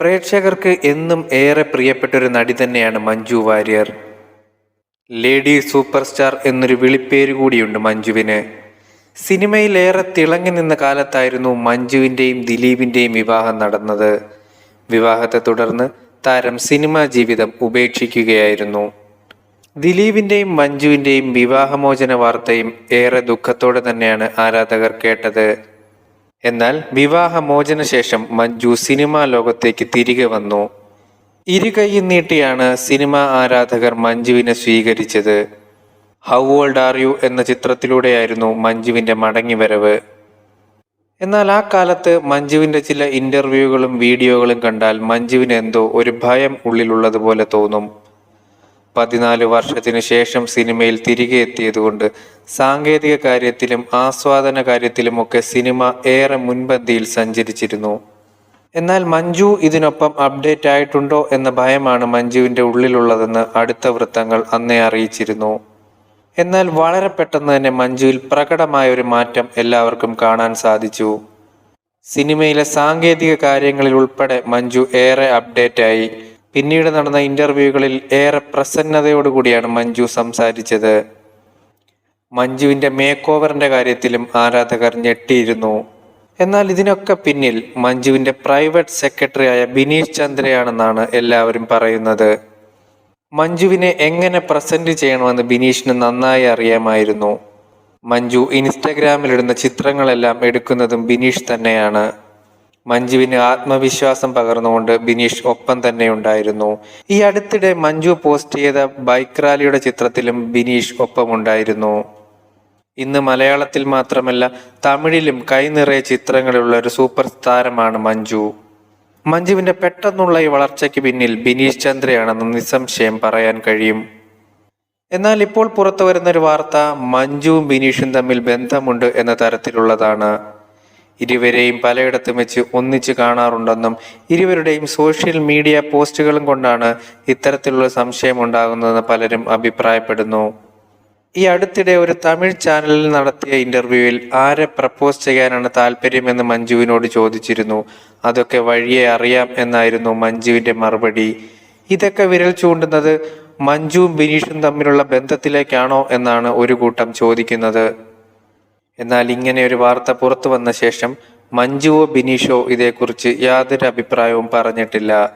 പ്രേക്ഷകർക്ക് എന്നും ഏറെ പ്രിയപ്പെട്ടൊരു നടി തന്നെയാണ് Manju Warrier. Lady super star എന്നൊരു വിളിപ്പേര് കൂടിയുണ്ട് മഞ്ജുവിന്. സിനിമയിലേറെ തിളങ്ങി നിന്ന കാലത്തായിരുന്നു മഞ്ജുവിന്റെയും ദിലീപിന്റെയും വിവാഹം നടന്നത്. വിവാഹത്തെ തുടർന്ന് താരം സിനിമാ ജീവിതം ഉപേക്ഷിക്കുകയായിരുന്നു. ദിലീപിന്റെയും മഞ്ജുവിന്റെയും വിവാഹമോചന വാർത്തയും ഏറെ ദുഃഖത്തോടെ തന്നെയാണ് ആരാധകർ കേട്ടത്. എന്നാൽ വിവാഹമോചന ശേഷം മഞ്ജു സിനിമാ ലോകത്തേക്ക് തിരികെ വന്നു. ഇരുകൈയും നീട്ടിയാണ് സിനിമാ ആരാധകർ മഞ്ജുവിനെ സ്വീകരിച്ചത്. ഹൗ ഓൾഡ് ആർ യു എന്ന ചിത്രത്തിലൂടെയായിരുന്നു മഞ്ജുവിന്റെ മടങ്ങിവരവ്. എന്നാൽ ആ കാലത്ത് മഞ്ജുവിന്റെ ചില ഇന്റർവ്യൂകളും വീഡിയോകളും കണ്ടാൽ മഞ്ജുവിന് എന്തോ ഒരു ഭയം ഉള്ളിലുള്ളതുപോലെ തോന്നും. പതിനാല് വർഷത്തിനു ശേഷം സിനിമയിൽ തിരികെ എത്തിയതുകൊണ്ട് സാങ്കേതിക കാര്യത്തിലും ആസ്വാദന കാര്യത്തിലുമൊക്കെ സിനിമ ഏറെ മുൻപന്തിയിൽ സഞ്ചരിച്ചിരുന്നു. എന്നാൽ മഞ്ജു ഇതിനൊപ്പം അപ്ഡേറ്റ് ആയിട്ടുണ്ടോ എന്ന ഭയമാണ് മഞ്ജുവിന്റെ ഉള്ളിലുള്ളതെന്ന് അടുത്ത വൃത്തങ്ങൾ അന്നേ അറിയിച്ചിരുന്നു. എന്നാൽ വളരെ പെട്ടെന്ന് തന്നെ മഞ്ജുവിൽ പ്രകടമായ ഒരു മാറ്റം എല്ലാവർക്കും കാണാൻ സാധിച്ചു. സിനിമയിലെ സാങ്കേതിക കാര്യങ്ങളിൽ ഉൾപ്പെടെ മഞ്ജു ഏറെ അപ്ഡേറ്റ് ആയി. പിന്നീട് നടന്ന ഇന്റർവ്യൂകളിൽ ഏറെ പ്രസന്നതയോടുകൂടിയാണ് മഞ്ജു സംസാരിച്ചത്. മഞ്ജുവിന്റെ മേക്ക് ഓവറിന്റെ കാര്യത്തിലും ആരാധകർ ഞെട്ടിയിരുന്നു. എന്നാൽ ഇതിനൊക്കെ പിന്നിൽ മഞ്ജുവിന്റെ പ്രൈവറ്റ് സെക്രട്ടറി ആയ ബിനീഷ് ചന്ദ്രയാണെന്നാണ് എല്ലാവരും പറയുന്നത്. മഞ്ജുവിനെ എങ്ങനെ പ്രസന്റ് ചെയ്യണമെന്ന് ബിനീഷിന് നന്നായി അറിയാമായിരുന്നു. മഞ്ജു ഇൻസ്റ്റഗ്രാമിലിടുന്ന ചിത്രങ്ങളെല്ലാം എടുക്കുന്നതും ബിനീഷ് തന്നെയാണ്. മഞ്ജുവിന് ആത്മവിശ്വാസം പകർന്നുകൊണ്ട് ബിനീഷ് ഒപ്പം തന്നെ ഉണ്ടായിരുന്നു. ഈ അടുത്തിടെ മഞ്ജു പോസ്റ്റ് ചെയ്ത ബൈക്ക് റാലിയുടെ ചിത്രത്തിലും ബിനീഷ് ഒപ്പമുണ്ടായിരുന്നു. ഇന്ന് മലയാളത്തിൽ മാത്രമല്ല തമിഴിലും കൈനിറയെ ചിത്രങ്ങളുള്ള ഒരു സൂപ്പർ താരമാണ് മഞ്ജു. മഞ്ജുവിന്റെ പെട്ടെന്നുള്ള ഈ വളർച്ചയ്ക്ക് പിന്നിൽ ബിനീഷ് ചന്ദ്രയാണെന്ന് നിസ്സംശയം പറയാൻ കഴിയും. എന്നാൽ ഇപ്പോൾ പുറത്തു വരുന്ന ഒരു വാർത്ത മഞ്ജുവും ബിനീഷും തമ്മിൽ ബന്ധമുണ്ട് എന്ന തരത്തിലുള്ളതാണ്. ഇരുവരെയും പലയിടത്തും വെച്ച് ഒന്നിച്ച് കാണാറുണ്ടെന്നും ഇരുവരുടെയും സോഷ്യൽ മീഡിയ പോസ്റ്റുകളും കൊണ്ടാണ് ഇത്തരത്തിലുള്ള സംശയം ഉണ്ടാകുന്നതെന്ന് പലരും അഭിപ്രായപ്പെടുന്നു. ഈ അടുത്തിടെ ഒരു തമിഴ് ചാനലിൽ നടത്തിയ ഇന്റർവ്യൂവിൽ ആരെ പ്രപ്പോസ് ചെയ്യാനാണ് താല്പര്യമെന്ന് മഞ്ജുവിനോട് ചോദിച്ചിരുന്നു. അതൊക്കെ വഴിയെ അറിയാം എന്നായിരുന്നു മഞ്ജുവിന്റെ മറുപടി. ഇതൊക്കെ വിരൽ ചൂണ്ടുന്നത് മഞ്ജുവും ബിനീഷും തമ്മിലുള്ള ബന്ധത്തിലേക്കാണോ എന്നാണ് ഒരു കൂട്ടം ചോദിക്കുന്നത്. എന്നാൽ ഇങ്ങനെ ഒരു വാർത്ത പുറത്തു വന്ന ശേഷം മഞ്ജുവോ ബിനീഷോ ഇതേക്കുറിച്ച് യാതൊരു അഭിപ്രായവും പറഞ്ഞിട്ടില്ല.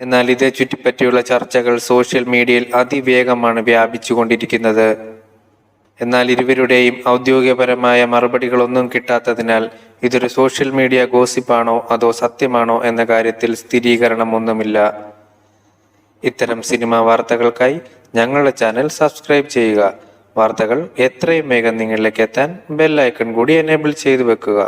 എന്നാൽ ഇതേ ചുറ്റിപ്പറ്റിയുള്ള ചർച്ചകൾ സോഷ്യൽ മീഡിയയിൽ അതിവേഗമാണ് വ്യാപിച്ചുകൊണ്ടിരിക്കുന്നത്. എന്നാൽ ഇരുവരുടെയും ഔദ്യോഗികപരമായ മറുപടികളൊന്നും കിട്ടാത്തതിനാൽ ഇതൊരു സോഷ്യൽ മീഡിയ ഗോസിപ്പാണോ അതോ സത്യമാണോ എന്ന കാര്യത്തിൽ സ്ഥിരീകരണമൊന്നുമില്ല. ഇത്തരം സിനിമാ വാർത്തകൾക്കായി ഞങ്ങളുടെ ചാനൽ സബ്സ്ക്രൈബ് ചെയ്യുക. വാർത്തകൾ എത്രയും വേഗം നിങ്ങളിലേക്ക് എത്താൻ ബെല്ലൈക്കൺ കൂടി എനേബിൾ ചെയ്തു വെക്കുക.